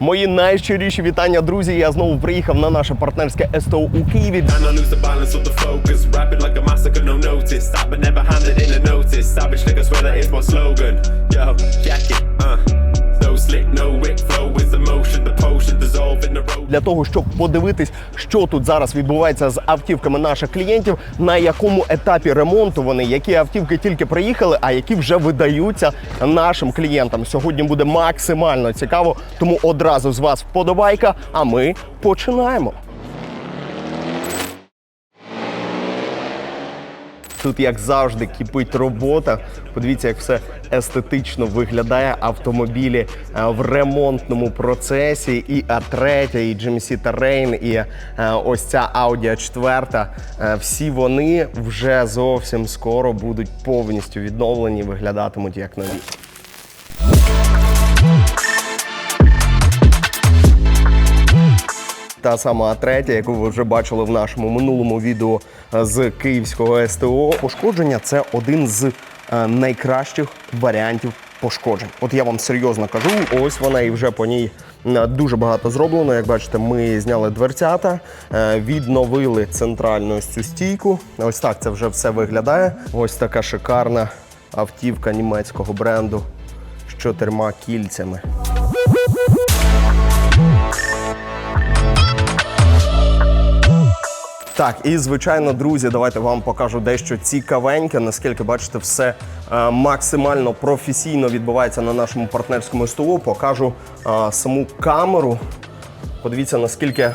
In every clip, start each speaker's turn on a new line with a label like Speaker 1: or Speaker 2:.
Speaker 1: Мої найщиріші вітання, друзі. Я знову приїхав на наше партнерське СТО у Києві.
Speaker 2: Savage nigga swear that is my slogan. Yo, jacket, uh.
Speaker 1: Для того щоб подивитись, що тут зараз відбувається з автівками наших клієнтів, на якому етапі ремонту вони, які автівки тільки приїхали, а які вже видаються нашим клієнтам. Сьогодні буде максимально цікаво, тому одразу з вас вподобайка. А ми починаємо. Тут, як завжди, кипить робота. Подивіться, як все естетично виглядає автомобілі е, в ремонтному процесі. І А3, і GMC Terrain, і е, ось ця Audi A4. е, Всі вони вже зовсім скоро будуть повністю відновлені, виглядатимуть як нові. Та сама третя, яку ви вже бачили в нашому минулому відео е, з київського СТО. Пошкодження це один з е, найкращих варіантів пошкоджень. От я вам серйозно кажу, ось вона і вже по ній е, дуже багато зроблено. Як бачите, ми зняли дверцята, відновили центральну цю стійку. Ось так це вже все виглядає. Ось така шикарна автівка німецького бренду з чотирма кільцями. Так, і звичайно, друзі, давайте вам покажу дещо цікавеньке. Наскільки бачите, все е, максимально професійно відбувається на нашому партнерському СТО. Покажу е, саму камеру. Подивіться, наскільки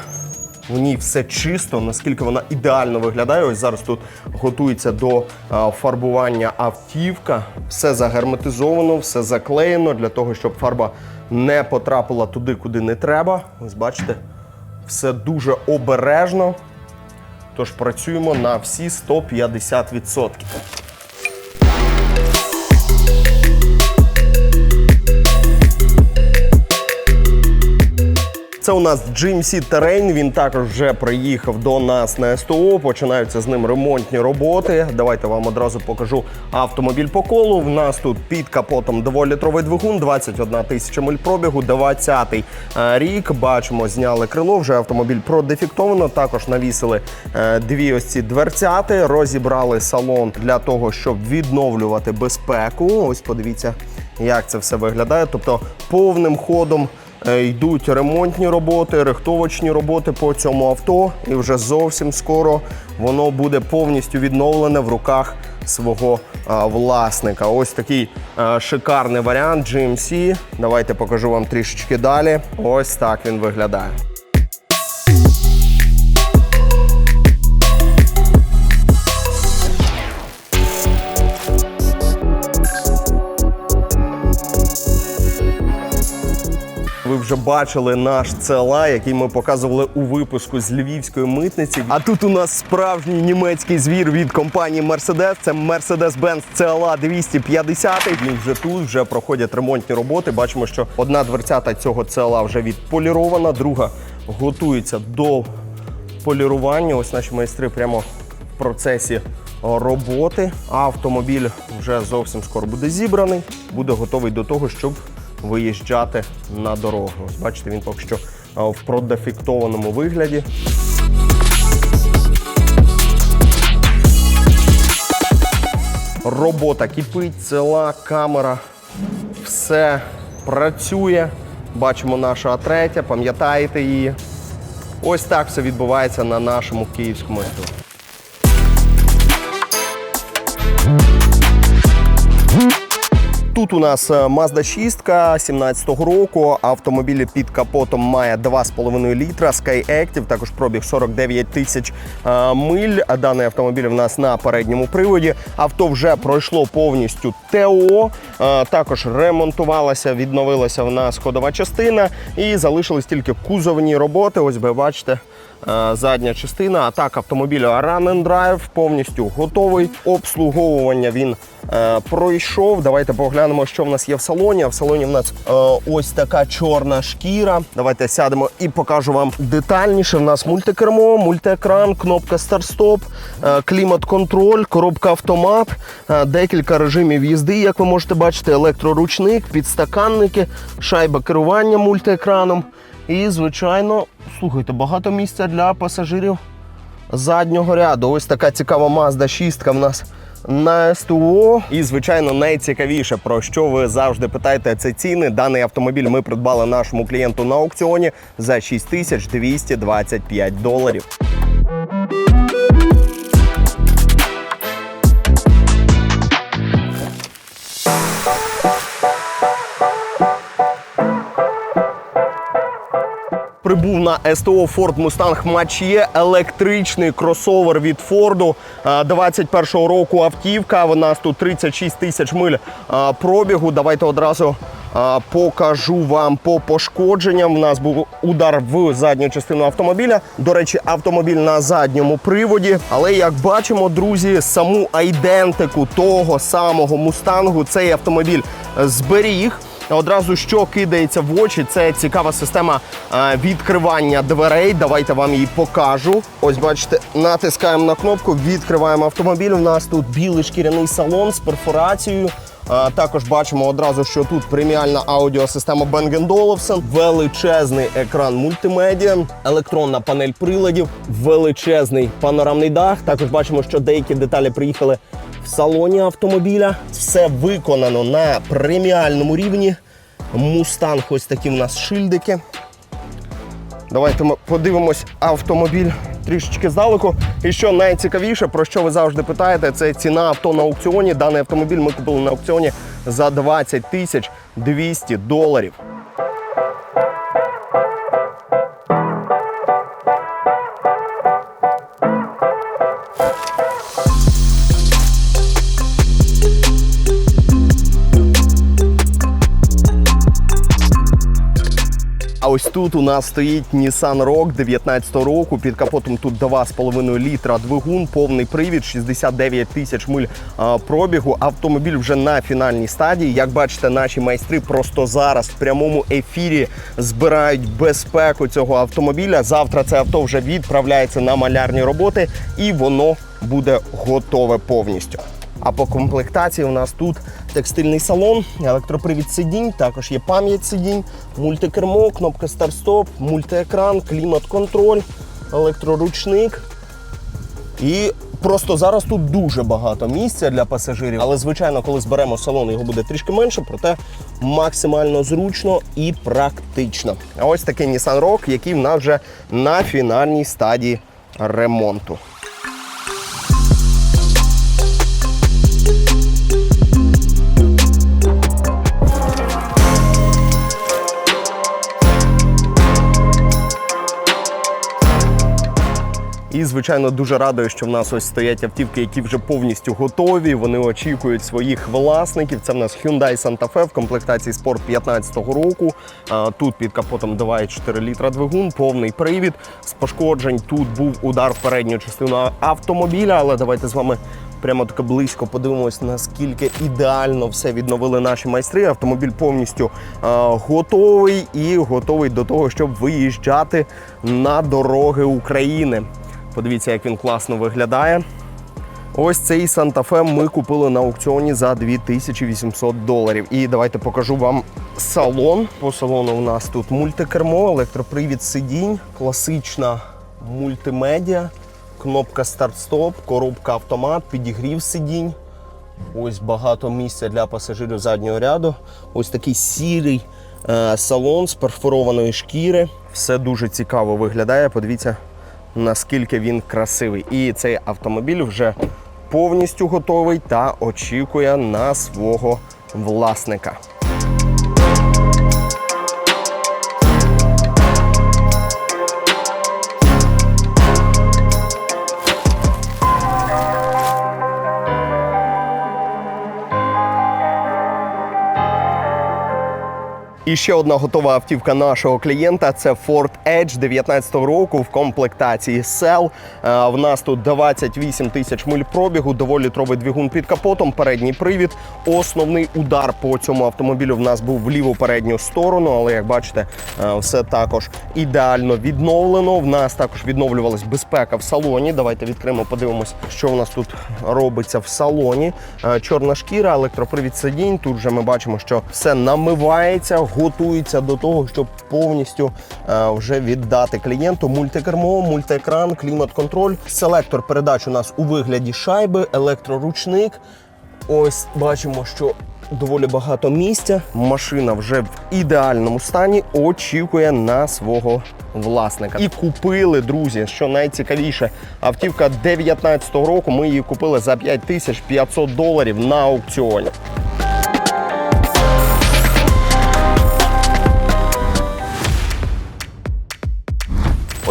Speaker 1: в ній все чисто, наскільки вона ідеально виглядає. Ось зараз тут готується до е, фарбування автівка. Все загерметизовано, все заклеєно для того, щоб фарба не потрапила туди, куди не треба. Ось бачите, все дуже обережно. Тож працюємо на всі 150%. Це у нас GMC Terrain, Він також вже приїхав до нас на СТО. Починаються з ним ремонтні роботи. Давайте вам одразу покажу автомобіль по колу. В нас тут під капотом 2-літровий двигун, 21 тисяча миль пробігу, 20-й е, рік. Бачимо, зняли крило. Вже автомобіль продефіктовано. Також навісили е, дві ось ці дверцяти, розібрали салон для того, щоб відновлювати безпеку. Ось подивіться, як це все виглядає. Тобто повним ходом. Е, Йдуть ремонтні роботи, рихтовочні роботи по цьому авто, і вже зовсім скоро воно буде повністю відновлене в руках свого а, власника. Ось такий а, шикарний варіант GMC. Давайте покажу вам трішечки далі. Ось так він виглядає. Вже бачили наш CLA, який ми показували у випуску з львівської митниці. А тут у нас справжній німецький звір від компанії Mercedes. Це Mercedes-Benz CLA 250. Він вже тут, вже проходять ремонтні роботи. Бачимо, що одна дверцята цього CLA вже відполірована, друга готується до полірування. Ось наші майстри прямо в процесі роботи. Автомобіль вже зовсім скоро буде зібраний, буде готовий до того, щоб виїжджати на дорогу. Ось бачите, він поки що в продефіктованому вигляді. Робота кипить, ціла камера, все працює. Бачимо нашу А3, пам'ятаєте її. Ось так все відбувається на нашому київському СТО. Тут у нас е, Mazda 6 17-го року. Автомобіль під капотом має 2,5 літра SkyActiv, також пробіг 49 тисяч е, миль. Даний автомобіль в нас на передньому приводі. Авто вже пройшло повністю ТО. Е, Також ремонтувалася, відновилася в нас ходова частина і залишились тільки кузовні роботи. Ось ви бачите. е, Задня частина, а так автомобіль Run and Drive повністю готовий. Обслуговування він е, пройшов. Давайте поглянемо, що в нас є в салоні. В салоні в нас ось така чорна шкіра. Давайте сядемо і покажу вам детальніше. В нас мультикермо, мультиекран, кнопка старт-стоп, клімат-контроль, коробка автомат, декілька режимів їзди, як ви можете бачити, електроручник, підстаканники, шайба керування мультиекраном. І, звичайно, слухайте, багато місця для пасажирів заднього ряду. Ось така цікава Mazda 6 в нас на СТО. І, звичайно, найцікавіше, про що ви завжди питаєте, це ціни. Даний автомобіль ми придбали нашому клієнту на аукціоні за 6225 доларів. Прибув на СТО Ford Mustang Mach-E, електричний кросовер від Форду. 21-го року автівка. У нас тут 36 тисяч миль пробігу. Давайте одразу покажу вам по пошкодженням. У нас був удар в задню частину автомобіля. До речі, автомобіль на задньому приводі. Але як бачимо, друзі, саму айдентику того самого мустангу цей автомобіль зберіг. Одразу що кидається в очі, це цікава система е, відкривання дверей. Давайте вам її покажу. Ось бачите, натискаємо на кнопку, відкриваємо автомобіль. У нас тут білий шкіряний салон з перфорацією. Е, Також бачимо одразу, що тут преміальна аудіосистема Bang Olufsen, величезний екран мультимедіа, електронна панель приладів, величезний панорамний дах. Також бачимо, що деякі деталі приїхали салоні автомобіля. Все виконано на преміальному рівні. Мустанг, ось такі в нас шильдики. Давайте ми подивимось автомобіль трішечки здалеку. І що найцікавіше, про що ви завжди питаєте, це ціна авто на аукціоні. Даний автомобіль ми купили на аукціоні за 20 тисяч 200 доларів. Тут у нас стоїть Nissan Rogue 19 року. Під капотом тут 2,5 літра двигун, повний привід, 69 тисяч миль пробігу. Автомобіль вже на фінальній стадії. Як бачите, наші майстри просто зараз в прямому ефірі збирають безпеку цього автомобіля. Завтра це авто вже відправляється на малярні роботи, і воно буде готове повністю. А по комплектації у нас тут текстильний салон, електропривід сидінь, також є пам'ять сидінь, мультикермо, кнопка старт-стоп, мультиекран, клімат-контроль, електроручник. І просто зараз тут дуже багато місця для пасажирів. Але, звичайно, коли зберемо салон, його буде трішки менше, проте максимально зручно і практично. А ось такий Nissan Rogue, який в нас вже на фінальній стадії ремонту. І, звичайно, дуже радую, що в нас ось стоять автівки, які вже повністю готові. Вони очікують своїх власників. Це в нас Hyundai Santa Fe в комплектації Sport 15-го року. Тут під капотом 2,4 літра двигун, повний привід. З пошкоджень тут був удар в передню частину автомобіля, але давайте з вами. Прямо таке близько подивимось, наскільки ідеально все відновили наші майстри. Автомобіль повністю е, готовий і готовий до того, щоб виїжджати на дороги України. Подивіться, як він класно виглядає. Ось цей Санта-Фе ми купили на аукціоні за 2800 доларів. І давайте покажу вам салон. По салону у нас тут мультикермо, електропривід сидінь, класична мультимедіа, кнопка старт-стоп, коробка автомат, підігрів сидінь. Ось багато місця для пасажирів заднього ряду. Ось такий сірий е, салон з перфорованої шкіри. Все дуже цікаво виглядає. Подивіться, наскільки він красивий. І цей автомобіль вже повністю готовий та очікує на свого власника. І ще одна готова автівка нашого клієнта це Ford Edge 19 року в комплектації Cell. Е, В нас тут 28 тисяч миль пробігу, доволі літровий двигун під капотом, передній привід. Основний удар по цьому автомобілю в нас був в ліву передню сторону, але як бачите, е, все також ідеально відновлено. В нас також відновлювалась безпека в салоні. Давайте відкриємо, подивимось, що в нас тут робиться в салоні. Е, Чорна шкіра, електропривід сидінь. Тут же ми бачимо, що все намивається, готується до того, щоб повністю е, вже віддати клієнту мультикермо, мультиекран, клімат-контроль, селектор передач у нас у вигляді шайби, електроручник. Ось бачимо, що доволі багато місця. Машина вже в ідеальному стані очікує на свого власника. І купили, друзі, що найцікавіше, автівка 19-го року. Ми її купили за 5500 доларів на аукціоні.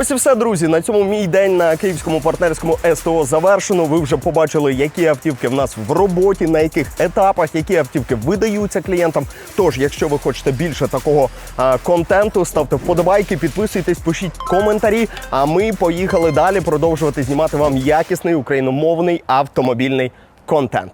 Speaker 1: Ось і все, друзі. На цьому мій день на київському партнерському СТО завершено. Ви вже побачили, які автівки в нас в роботі, на яких етапах, які автівки видаються клієнтам. Тож, якщо ви хочете більше такого а, контенту, ставте вподобайки, підписуйтесь, пишіть коментарі. А ми поїхали далі продовжувати знімати вам якісний україномовний автомобільний контент.